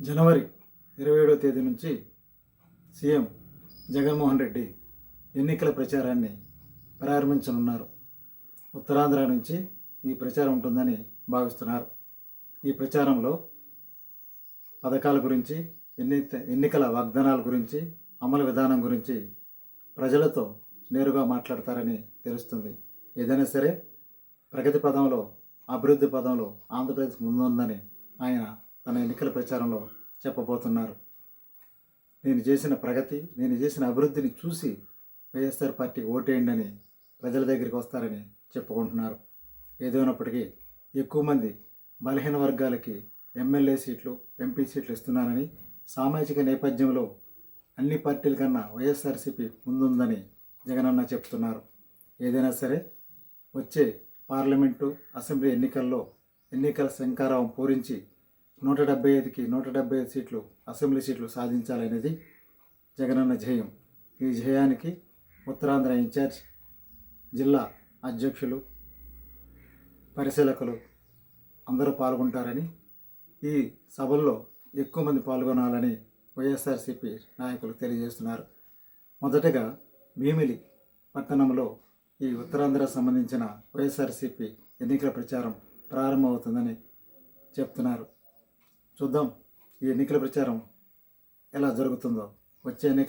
జనవరి ఇరవై ఏడవ తేదీ నుంచి సీఎం జగన్మోహన్ రెడ్డి ఎన్నికల ప్రచారాన్ని ప్రారంభించనున్నారు. ఉత్తరాంధ్ర నుంచి ఈ ప్రచారం ఉంటుందని భావిస్తున్నారు. ఈ ప్రచారంలో పథకాల గురించి ఎన్ని ఎన్నికల వాగ్దానాల గురించి అమలు విధానం గురించి ప్రజలతో నేరుగా మాట్లాడతారని తెలుస్తుంది. ఏదైనా సరే ప్రగతి పదంలో అభివృద్ధి పదంలో ఆంధ్రప్రదేశ్ ముందుందని ఆయన తన ఎన్నికల ప్రచారంలో చెప్పబోతున్నారు. నేను చేసిన ప్రగతి నేను చేసిన అభివృద్ధిని చూసి వైఎస్ఆర్ పార్టీకి ఓటేయండి అని ప్రజల దగ్గరికి వస్తారని చెప్పుకుంటున్నారు. ఏదైనప్పటికీ ఎక్కువ మంది బలహీన వర్గాలకి ఎమ్మెల్యే సీట్లు ఎంపీ సీట్లు ఇస్తున్నారని సామాజిక నేపథ్యంలో అన్ని పార్టీల కన్నా వైఎస్ఆర్సీపీ ముందుందని జగనన్న చెప్తున్నారు. ఏదైనా సరే వచ్చే పార్లమెంటు అసెంబ్లీ ఎన్నికల్లో ఎన్నికల శంకారావం పూరించి నూట డెబ్బై ఐదుకి నూట డెబ్బై ఐదు సీట్లు అసెంబ్లీ సీట్లు సాధించాలనేది జగనన్న జయం ఈ జయానికి ఉత్తరాంధ్ర ఇన్ఛార్జ్ జిల్లా అధ్యక్షులు పరిశీలకులు అందరూ పాల్గొంటారని ఈ సభల్లో ఎక్కువ మంది పాల్గొనాలని వైఎస్ఆర్సీపీ నాయకులు తెలియజేస్తున్నారు. మొదటగా భీమిలి పట్టణంలో ఈ ఉత్తరాంధ్ర సంబంధించిన వైఎస్ఆర్సీపీ ఎన్నికల ప్రచారం ప్రారంభమవుతుందని చెప్తున్నారు. చూద్దాం ఈ ఎన్నికల ప్రచారం ఎలా జరుగుతుందో. వచ్చే ఎన్నికల